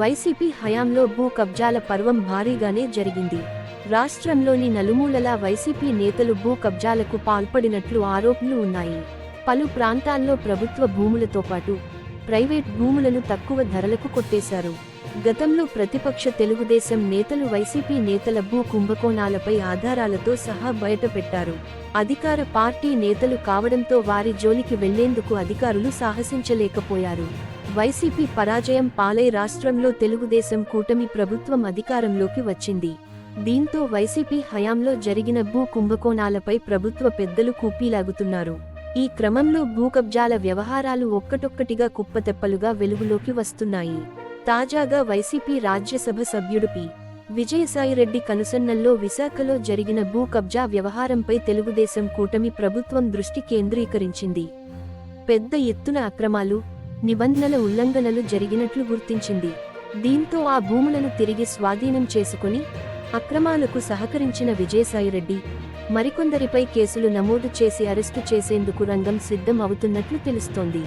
YCP హయాంలో భూ కబ్జాల పర్వం భారీగానే జరిగింది. రాష్ట్రంలోని నలుమూలలా వైసీపీ నేతలు భూ కబ్జాలకు పాల్పడినట్లు ఆరోపణలు ఉన్నాయి. పలు ప్రాంతాల్లో ప్రభుత్వ భూములతో పాటు ప్రైవేట్ భూములను తక్కువ ధరలకు కొట్టేశారు. గతంలో ప్రతిపక్ష తెలుగుదేశం నేతలు వైసీపీ నేతల భూ కుంభకోణాలపై ఆధారాలతో సహా బయటపెట్టారు. అధికార పార్టీ నేతలు కావడంతో వారి జోలికి వెళ్ళేందుకు అధికారులు సాహసించలేకపోయారు. వైసీపీ పరాజయం పాలై రాష్ట్రంలో తెలుగుదేశం కూటమి ప్రభుత్వం అధికారంలోకి వచ్చింది. దీంతో వైసీపీ హయాంలో జరిగిన భూ కుంభకోణాలపై ప్రభుత్వ పెద్దలు కూపీలాగుతున్నారు. ఈ క్రమంలో భూ కబ్జాల వ్యవహారాలు ఒక్కటొక్కటిగా కుప్పతెప్పలుగా వెలుగులోకి వస్తున్నాయి. తాజాగా వైసీపీ రాజ్యసభ సభ్యుడు పి. విజయసాయిరెడ్డి కనుసన్నల్లో విశాఖలో జరిగిన భూ కబ్జా వ్యవహారంపై తెలుగుదేశం కూటమి ప్రభుత్వం దృష్టి కేంద్రీకరించింది. పెద్ద ఎత్తున అక్రమాలు నిబంధనల ఉల్లంఘనలు జరిగినట్లు గుర్తించింది. దీంతో ఆ భూములను తిరిగి స్వాధీనం చేసుకుని అక్రమాలకు సహకరించిన విజయసాయిరెడ్డి మరికొందరిపై కేసులు నమోదు చేసి అరెస్టు చేసేందుకు రంగం సిద్ధం అవుతున్నట్లు తెలుస్తోంది.